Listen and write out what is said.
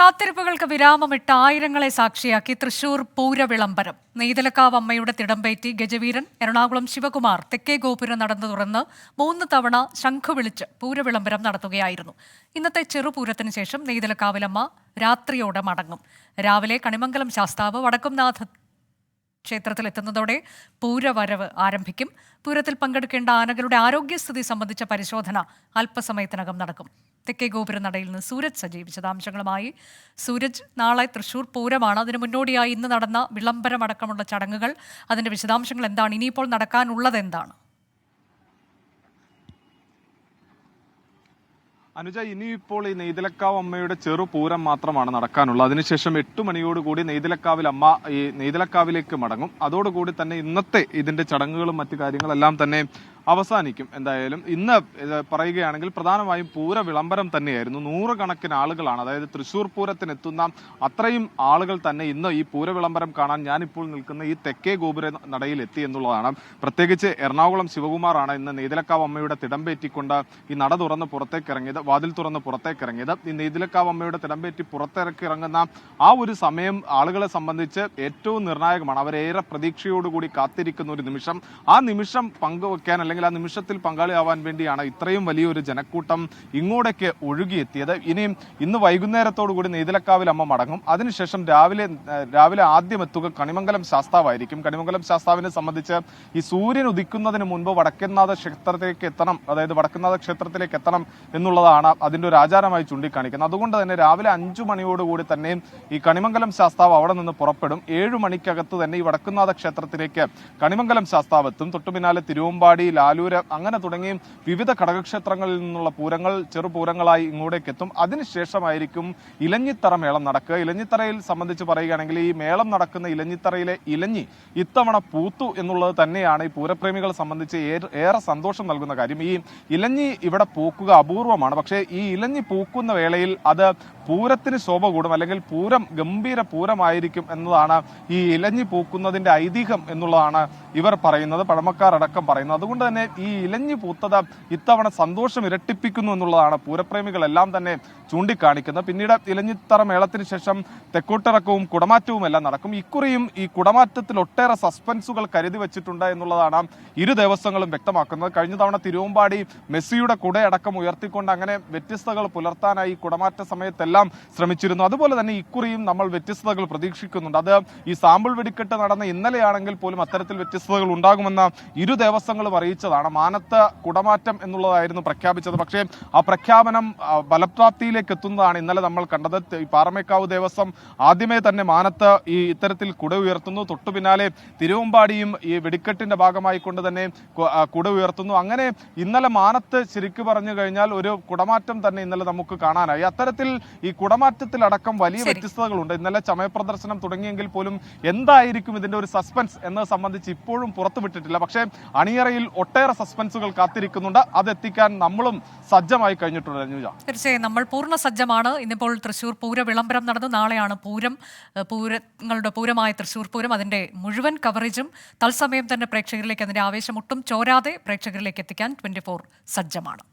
കാത്തിരിപ്പുകൾക്ക് വിരാമമിട്ട് ആയിരങ്ങളെ സാക്ഷിയാക്കി തൃശൂർ പൂരവിളംബരം. നെയ്തലക്കാവ് അമ്മയുടെ തിടമ്പേറ്റി ഗജവീരൻ എറണാകുളം ശിവകുമാർ തെക്കേ ഗോപുരം നടന്നു തുറന്ന് മൂന്ന് തവണ ശംഖു വിളിച്ച് പൂരവിളംബരം നടത്തുകയായിരുന്നു. ഇന്നത്തെ ചെറുപൂരത്തിന് ശേഷം നെയ്തലക്കാവിലമ്മ രാത്രിയോടെ മടങ്ങും. രാവിലെ കണിമംഗലം ശാസ്താവ് വടക്കുംനാഥ ക്ഷേത്രത്തിലെത്തുന്നതോടെ പൂരവരവ് ആരംഭിക്കും. പൂരത്തിൽ പങ്കെടുക്കേണ്ട ആനകളുടെ ആരോഗ്യസ്ഥിതി സംബന്ധിച്ച പരിശോധന അല്പസമയത്തിനകം നടക്കും. തെക്കേ ഗോപുര നടയിൽ നിന്ന് സൂരജ് സജീവ് വിശദാംശങ്ങളുമായി സൂരജ് നാളെ തൃശൂർ പൂരമാണ്. അതിന് മുന്നോടിയായി ഇന്ന് നടന്ന വിളംബരമടക്കമുള്ള ചടങ്ങുകൾ. അതിന്റെ വിശദാംശങ്ങൾ എന്താണ്? ഇനിയിപ്പോൾ നടക്കാനുള്ളത് എന്താണ്? അനുജ ഇനിയിപ്പോൾ ഈ നെയ്തലക്കാവ് അമ്മയുടെ ചെറു പൂരം മാത്രമാണ് നടക്കാനുള്ളത്. അതിനുശേഷം എട്ട് മണിയോടുകൂടി നെയ്തലക്കാവിൽ അമ്മ ഈ നെയ്തലക്കാവിലേക്ക് മടങ്ങും. അതോടുകൂടി തന്നെ ഇന്നത്തെ ഇതിന്റെ ചടങ്ങുകളും മറ്റു കാര്യങ്ങളെല്ലാം തന്നെ അവസാനിക്കും എന്തായാലും. ഇന്ന് പറയുകയാണെങ്കിൽ പ്രധാനമായും പൂര വിളംബരം തന്നെയായിരുന്നു. നൂറുകണക്കിന് ആളുകളാണ്. അതായത് തൃശൂർ പൂരത്തിനെത്തുന്ന അത്രയും ആളുകൾ തന്നെ ഇന്ന് ഈ പൂര വിളംബരം കാണാൻ ഞാനിപ്പോൾ നിൽക്കുന്ന ഈ തെക്കേ ഗോപുര നടയിൽ എത്തി എന്നുള്ളതാണ്. പ്രത്യേകിച്ച് എറണാകുളം ശിവകുമാറാണ് ഇന്ന് നെയ്തിലക്കാവ് അമ്മയുടെ തിടമ്പേറ്റിക്കൊണ്ട് ഈ നട തുറന്ന് പുറത്തേക്ക് ഇറങ്ങിയത് വാതിൽ തുറന്ന് പുറത്തേക്ക് ഇറങ്ങിയത് ഈ നെയ്തിലക്കാവ് അമ്മയുടെ തിടമ്പേറ്റി പുറത്തിറക്കി ഇറങ്ങുന്ന ആ ഒരു സമയം ആളുകളെ സംബന്ധിച്ച് ഏറ്റവും നിർണായകമാണ്. അവരേറെ പ്രതീക്ഷയോടുകൂടി കാത്തിരിക്കുന്ന ഒരു നിമിഷം. ആ നിമിഷം പങ്കുവെക്കാൻ അല്ലെങ്കിൽ ആ നിമിഷത്തിൽ പങ്കാളിയാവാൻ വേണ്ടിയാണ് ഇത്രയും വലിയൊരു ജനക്കൂട്ടം ഇങ്ങോട്ടേക്ക് ഒഴുകിയെത്തിയത്. ഇനിയും ഇന്ന് വൈകുന്നേരത്തോടു കൂടി നെയ്തലക്കാവിൽ അമ്മ മടങ്ങും. അതിനുശേഷം രാവിലെ രാവിലെ ആദ്യം എത്തുക കണിമംഗലം ശാസ്താവായിരിക്കും. കണിമംഗലം ശാസ്താവിനെ സംബന്ധിച്ച് ഈ സൂര്യൻ ഉദിക്കുന്നതിന് മുൻപ് വടക്കനാഥ ക്ഷേത്രത്തിലേക്ക് എത്തണം. അതായത് വടക്കനാഥ ക്ഷേത്രത്തിലേക്ക് എത്തണം എന്നുള്ളതാണ് അതിന്റെ ഒരു ആചാരമായി ചൂണ്ടിക്കാണിക്കുന്നത്. അതുകൊണ്ട് തന്നെ രാവിലെ അഞ്ചു മണിയോടുകൂടി തന്നെ ഈ കണിമംഗലം ശാസ്താവ് അവിടെ നിന്ന് പുറപ്പെടും. ഏഴു മണിക്കകത്ത് തന്നെ ഈ വടക്കുന്നാഥ ക്ഷേത്രത്തിലേക്ക് കണിമംഗലം ശാസ്താവ് എത്തും. തൊട്ടുപിന്നാലെ തിരുവമ്പാടി ലാലൂര് അങ്ങനെ തുടങ്ങിയും വിവിധ ഘടകക്ഷേത്രങ്ങളിൽ നിന്നുള്ള പൂരങ്ങൾ ചെറുപൂരങ്ങളായി ഇങ്ങോട്ടേക്ക് എത്തും. അതിനുശേഷമായിരിക്കും ഇലഞ്ഞിത്തറ മേളം നടക്കുക. ഇലഞ്ഞിത്തറയിൽ സംബന്ധിച്ച് പറയുകയാണെങ്കിൽ ഈ മേളം നടക്കുന്ന ഇലഞ്ഞിത്തറയിലെ ഇലഞ്ഞി ഇത്തവണ പൂത്തു എന്നുള്ളത് തന്നെയാണ് ഈ പൂരപ്രേമികളെ സംബന്ധിച്ച് ഏറെ- സന്തോഷം നൽകുന്ന കാര്യം. ഈ ഇലഞ്ഞി ഇവിടെ പൂക്കുക അപൂർവമാണ്. പക്ഷേ ഈ ഇലഞ്ഞി പൂക്കുന്ന വേളയിൽ അത് പൂരത്തിന് ശോഭ കൂടും. അല്ലെങ്കിൽ പൂരം ഗംഭീര പൂരമായിരിക്കും എന്നതാണ് ഈ ഇലഞ്ഞി പൂക്കുന്നതിന്റെ ഐതിഹ്യം എന്നുള്ളതാണ് ഇവർ പറയുന്നത് പഴമക്കാർ അടക്കം പറയുന്നത്. അതുകൊണ്ട് തന്നെ ഈ ഇലഞ്ഞു പൂത്തത് ഇത്തവണ സന്തോഷം ഇരട്ടിപ്പിക്കുന്നു എന്നുള്ളതാണ്. പൂരപ്രേമികളെല്ലാം തന്നെ ചൂണ്ടിക്കാണിക്കുന്നത്. പിന്നീട് ഇലഞ്ഞിത്തറ മേളത്തിന് ശേഷം തെക്കോട്ടിറക്കവും കുടമാറ്റവും എല്ലാം നടക്കും. ഇക്കുറിയും ഈ കുടമാറ്റത്തിൽ ഒട്ടേറെ സസ്പെൻസുകൾ കരുതി വെച്ചിട്ടുണ്ട് എന്നുള്ളതാണ് ഇരു ദിവസങ്ങളും വ്യക്തമാക്കുന്നത്. കഴിഞ്ഞ തവണ തിരുവമ്പാടി മെസ്സിയുടെ കുടയടക്കം ഉയർത്തിക്കൊണ്ട് അങ്ങനെ വ്യത്യസ്തകൾ പുലർത്താനായി കുടമാറ്റ സമയത്തെല്ലാം ശ്രമിച്ചിരുന്നു. അതുപോലെ തന്നെ ഇക്കുറിയും നമ്മൾ വ്യത്യസ്തതകൾ പ്രതീക്ഷിക്കുന്നുണ്ട്. അത് ഈ സാമ്പിൾ വെടിക്കെട്ട് നടന്ന ഇന്നലെയാണെങ്കിൽ പോലും അത്തരത്തിൽ വ്യത്യസ്തതകൾ ഉണ്ടാകുമെന്ന് ഇരു ദേവസ്വങ്ങളും അറിയിച്ചതാണ് മാനത്ത് കുടമാറ്റം എന്നുള്ളതായിരുന്നു പ്രഖ്യാപിച്ചത്. പക്ഷേ ആ പ്രഖ്യാപനം ഫലപ്രാപ്തിയിലേക്ക് എത്തുന്നതാണ് ഇന്നലെ നമ്മൾ കണ്ടത്. പാറമേക്കാവ് ദേവസ്വം ആദ്യമേ തന്നെ മാനത്ത് ഈ ഇത്തരത്തിൽ കുട ഉയർത്തുന്നു. തൊട്ടു പിന്നാലെ തിരുവമ്പാടിയും ഈ വെടിക്കെട്ടിന്റെ ഭാഗമായി കൊണ്ട് തന്നെ കുട ഉയർത്തുന്നു. അങ്ങനെ ഇന്നലെ മാനത്ത് ശരിക്കു പറഞ്ഞു കഴിഞ്ഞാൽ ഒരു കുടമാറ്റം തന്നെ ഇന്നലെ നമുക്ക് കാണാനായി. അത്തരത്തിൽ ഈ കുടമാറ്റത്തിലടക്കം വലിയ. വ്യത്യസ്തതകളുണ്ട്. ഇന്നലെ ചമയപ്രദർശനം തുടങ്ങിയെങ്കിൽ പോലും എന്തായിരിക്കും ഇതിന്റെ ഒരു സസ്പെൻസ് എന്നത് സംബന്ധിച്ച് ഇപ്പോഴും പുറത്തുവിട്ടിട്ടില്ല. പക്ഷേ അണിയറയിൽ ഒട്ടേറെ സസ്പെൻസുകൾ കാത്തിരിക്കുന്നുണ്ട്. അത് എത്തിക്കാൻ നമ്മളും സജ്ജമായി കഴിഞ്ഞിട്ടുണ്ട് അനുജ തീർച്ചയായും നമ്മൾ പൂർണ സജ്ജമാണ്. ഇന്നിപ്പോൾ തൃശൂർ പൂര വിളംബരം നടന്നു. നാളെയാണ് പൂരം. പൂരങ്ങളുടെ പൂരമായ തൃശൂർ പൂരം. അതിന്റെ മുഴുവൻ കവറേജും തത്സമയം തന്നെ പ്രേക്ഷകരിലേക്ക് അതിന്റെ ആവേശം ഒട്ടും ചോരാതെ പ്രേക്ഷകരിലേക്ക് എത്തിക്കാൻ ട്വന്റി സജ്ജമാണ്.